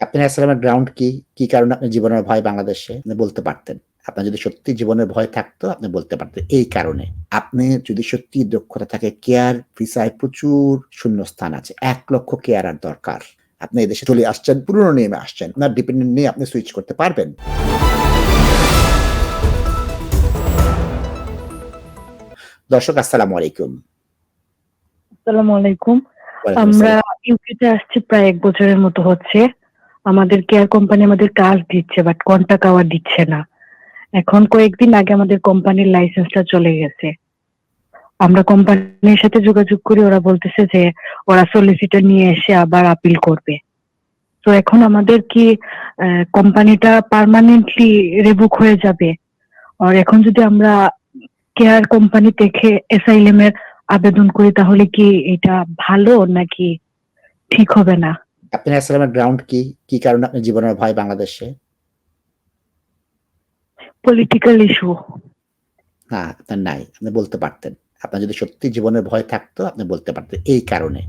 আপনি আসসালামের গ্রাউন্ড কি? কি কারণে আপনার জীবনের ভয় বাংলাদেশে? বলতে পারতেন। আপনার যদি সত্যি জীবনের ভয় থাকতো আপনি বলতে পারতেন এই কারণে। আপনি যদি সত্যি দক্ষতা থাকে কেয়ার ভিসায় প্রচুর শূন্যস্থান আছে। ১ লক্ষ কেয়ারার দরকার। আপনি এদেশে চলে আসছেন, পুরনো নিয়মে আসছেন। আপনার ডিপেন্ডেন্ট নিয়ে আপনি সুইচ করতে পারবেন। দর্শক আসসালামু আলাইকুম। আসসালামু আলাইকুম। আমরা আসসালাম। ইউকে আসছি প্রায় এক বছরের মতো হচ্ছে। আমাদের কেয়ার কোম্পানি আমাদের কাজ দিচ্ছে বাট কন্টাক্ট আওয়ার দিচ্ছে না। এখন কয়েকদিন আগে আমাদের কোম্পানির লাইসেন্সটা চলে গেছে। আমরা কোম্পানির সাথে যোগাযোগ করি, ওরা বলতেছে যে ওরা সলিসিটর নিয়ে এসে আবার আপিল করবে। তো এখন আমাদের কি কোম্পানিটা পার্মানেন্টলি রিভোক হয়ে যাবে? আর এখন যদি আমরা কেয়ার কোম্পানি থেকে অ্যাসাইলাম এর আবেদন করি, তাহলে কি এটা ভালো নাকি ঠিক হবে না? আপনি আসসালামের গ্রাউন্ড কি? কি কারণে আপনার জীবনের ভয় বাংলাদেশে? Political issue. না, আপনার নাই। আপনি বলতে পারতেন। আপনার যদি সত্যি জীবনের ভয় থাকতো আপনি বলতে পারতেন এই কারণে।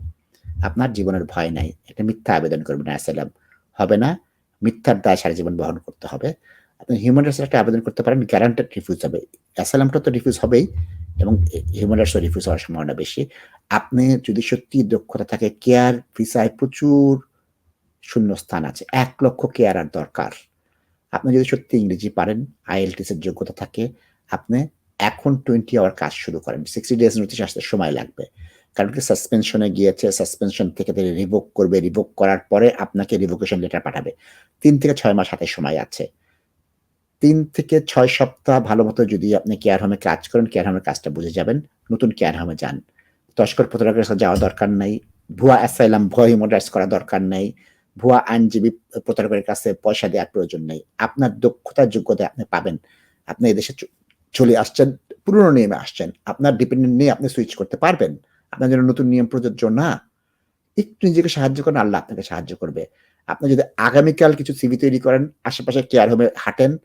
আপনার জীবনের ভয় নাই। একটা মিথ্যা আবেদন করবেন অ্যাসাইলাম। হবে না। মিথ্যার দায় সারা জীবন বহন করতে হবে। আপনি হিউম্যান রাইটস একটা আবেদন করতে পারেন গ্যারান্টেড রিফিউজ হবে। অ্যাসাইলামটা তো রিফিউজ হবেই এবং হিউম্যান রাইটস রিফিউজ হওয়ার সম্ভাবনা বেশি। আপনি যদি সত্যি দক্ষতা থাকে কেয়ার ভিসায় প্রচুর শূন্যস্থান আছে। এক লক্ষ কেয়ারার দরকার। আপনি যদি সত্যি ইংরেজি পারেন, আইএলটিএস এর যোগ্যতা থাকে, আপনি এখন 20 আওয়ার কাজ শুরু করেন। 60 ডেজ নোটিস আসতে সময় লাগবে। কারণ কি সাসপেনশনে গিয়েছে, সাসপেনশন থেকে তারা রিভোক করবে। রিভোক করার পরে আপনাকে রিভোকেশন লেটার পাঠাবে। তিন থেকে ছয় মাস হাতে সময় আছে। তিন থেকে ছয় সপ্তাহ ভালো মতো যদি আপনি কেয়ার হোমে কাজ করেন, কেয়ার হোমের কাজটা বুঝে যাবেন। নতুন কেয়ার হোমে যান। তস্কর প্রতারকের কাছে যাওয়া দরকার নাই। ভুয়া অ্যাসাইলাম, ভুয়া হিউম্যান রাইটস করা দরকার নাই। ভুয়া আইনজীবী প্রতারকের কাছে পয়সা দেওয়ার প্রয়োজন নেই। আপনার দক্ষতা যোগ্যতা আপনি পাবেন। আপনি এদেশে চলে আসছেন, পুরনো নিয়মে আসছেন। আপনার ডিপেন্ডেন্ট নিয়ে আপনি সুইচ করতে পারবেন। আপনার জন্য নতুন নিয়ম প্রযোজ্য না। একটু নিজেকে সাহায্য করেন, আল্লাহ আপনাকে সাহায্য করবে। আপনি যদি আগামীকাল কিছু সিভি তৈরি করেন, আশেপাশে কেয়ার হোমে হাঁটেন,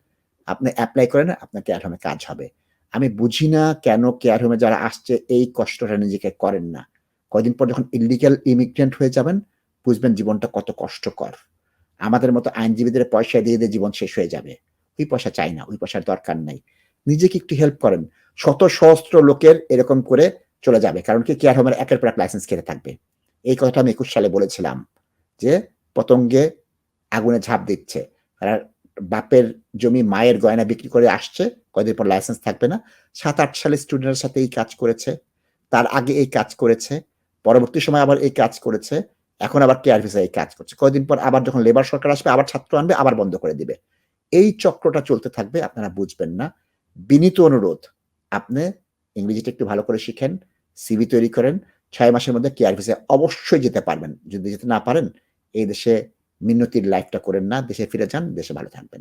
আপনি অ্যাপ্লাই করেন, আপনার কেয়ার হোমে কাজ হবে। আমি বুঝি না কেন কেয়ার হোমে যারা আসছে এই কষ্টটা নিজেকে করেন না। কয়দিন পর যখন ইল্লিগাল ইমিগ্রেন্ট হয়ে যাবেন, বুঝবেন জীবনটা কত কষ্টকর। আমাদের মতো আইনজীবীদের পয়সা দিয়ে, দিয়ে জীবন শেষ হয়ে যাবে। ওই পয়সা চাই না। ওই পয়সার দরকার নাই। নিজেকে একটু হেল্প করেন। শত সহস্র লোকের এরকম করে চলে যাবে। কারণ কি কেয়ার হোমের একের পর এক লাইসেন্স খেতে থাকবে। এই কথাটা আমি ২১ সালে বলেছিলাম যে পতঙ্গে আগুনে ঝাঁপ দিচ্ছে। তারা বাপের জমি মায়ের গয়না বিক্রি করে আসছে। কয়দিন পর লাইসেন্স থাকবে না। ৭-৮ সালে স্টুডেন্টের সাথে এই কাজ করেছে। তার আগে এই কাজ করেছে। পরবর্তী সময় আবার এই কাজ করেছে। এখন আবার কেয়ার ভিসায় এই কাজ করছে। কয়দিন পর আবার যখন লেবার সরকার আসবে আবার ছাত্র আনবে, আবার বন্ধ করে দিবে। এই চক্রটা চলতে থাকবে। আপনারা বুঝবেন না। বিনীত অনুরোধ, আপনি ইংরেজিটা একটু ভালো করে শিখেন, সিভি তৈরি করেন। ছয় মাসের মধ্যে কেয়ার ভিসায় অবশ্যই যেতে পারবেন। যদি যেতে না পারেন, এই দেশে মিনতির লাইফটা করেন না। দেশে ফিরে যান। দেশে ভালো থাকবেন।